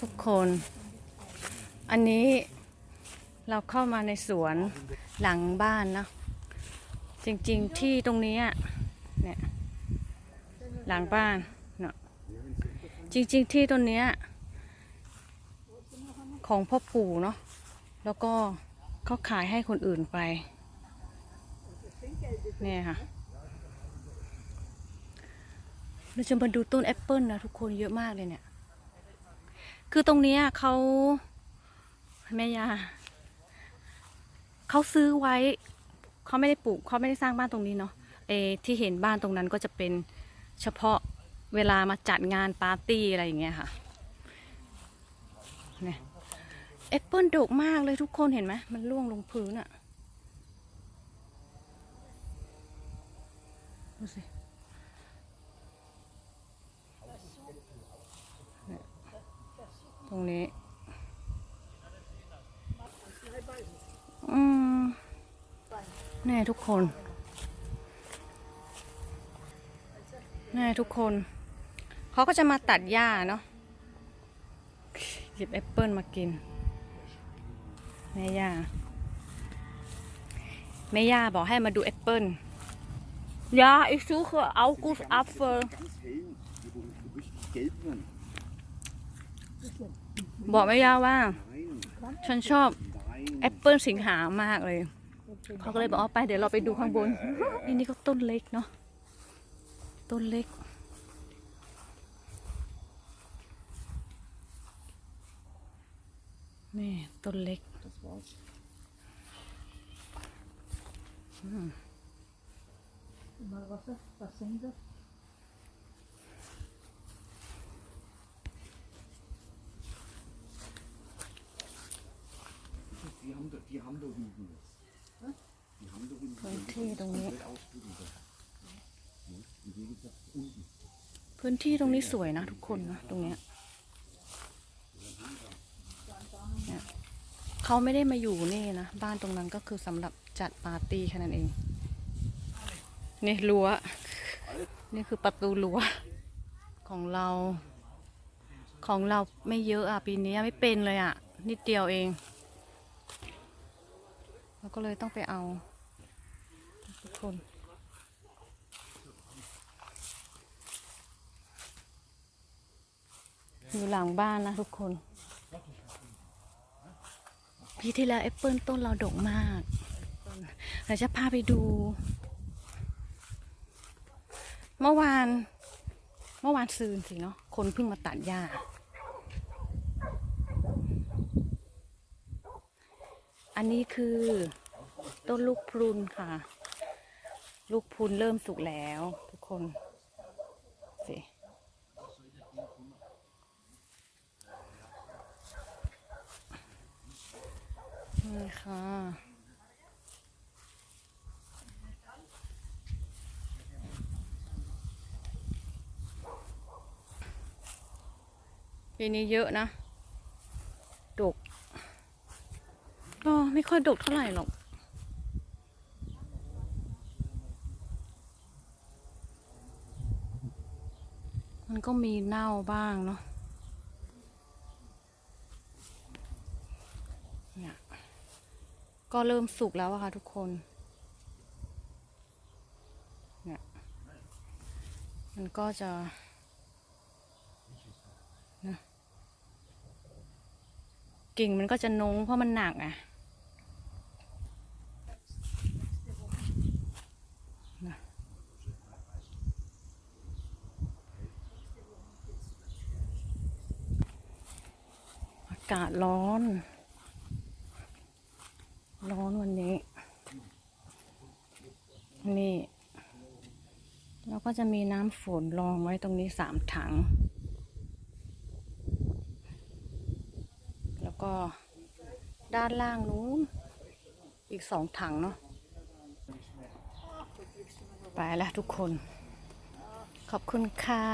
ทุกคน อันนี้เราเข้ามาในสวนหลังบ้านนะจริงๆที่ตรงนี้อะเนี่ยหลังบ้านเนาะจริงๆที่ตรงนี้ของพ่อปู่เนาะแล้วก็เขาขายให้คนอื่นไปเนี่ยค่ะเราจะมาดูต้นแอปเปิลนะทุกคนเยอะมากเลยเนี่ย คือตรงนี้เขาแม่ยาเขาซื้อไว้เขาไม่ได้ปลูกเขาไม่ได้สร้างบ้านตรงนี้เนาะเออที่เห็นบ้านตรงนั้นก็จะเป็นเฉพาะเวลามาจัดงานปาร์ตี้อะไรอย่างเงี้ยค่ะเนี่ยแอปเปิลดกมากเลยทุกคนเห็นไหมมันร่วงลงพื้นอะดูสิเนี่ย ตรงนี้ อืมแน่ทุกคนแน่ทุกคน เขาก็จะมาตัดหญ้าเนาะหยิบแอปเปิลมากิน แม่ย่า แม่ย่าบอกให้มาดูแอปเปิลยาอีซูคือ บอกแม่ย่าว่า ฉันชอบแอปเปิลสิงหามากเลย เขาก็เลยบอกเอาไปเดี๋ยวเราไปดูข้างบน นี่นี่ก็ต้นเล็กเนาะ ต้นเล็ก นี่ต้นเล็ก Mal Wasser, was sind das? พื้นที่ตรงนี้ komplett ausgebildet. Ja, Im Gegensatz zu unten. พื้นที่ตรงนี้สวยนะทุกคนนะตรงเนี้ยเนี่ยเขาไม่ได้มาอยู่นี่นะ บ้านตรงนั้นก็คือสำหรับจัดปาร์ตี้แค่นั้นเอง นี่รั้ว นี่คือประตูรั้วของเรา ของเราไม่เยอะอะ ปีนี้ไม่เป็นเลยอะ นิดเดียวเอง เราก็เลยต้องไปเอาทุกคนอยู่หลังบ้านนะทุกคน ปีที่แล้วแอปเปิลต้นเราดกมากเดี๋ยวจะพาไปดู เมื่อวาน เมื่อวานซืนสิเนาะ คนเพิ่งมาตัดหญ้า อันนี้คือต้นลูกพรุนค่ะ ลูกพรุนเริ่มสุกแล้วทุกคนสินี่ค่ะ ปีนี้เยอะนะดกก็ ไม่ค่อยดกเท่าไหร่หรอกมันก็มีเน่าบ้างเนาะเนี่ยก็เริ่มสุกแล้วอะค่ะทุกคนเนี่ยมันก็จะนะกิ่งมันก็จะนงเพราะมันหนักอะนะากาศร้อน ร้อนวันนี้ นี่แล้วก็จะมีน้ำฝนรองไว้ตรงนี้สามถัง แล้วก็ด้านล่างนู้น อีกสองถังเนาะไปแล้วทุกคน ขอบคุณค่ะ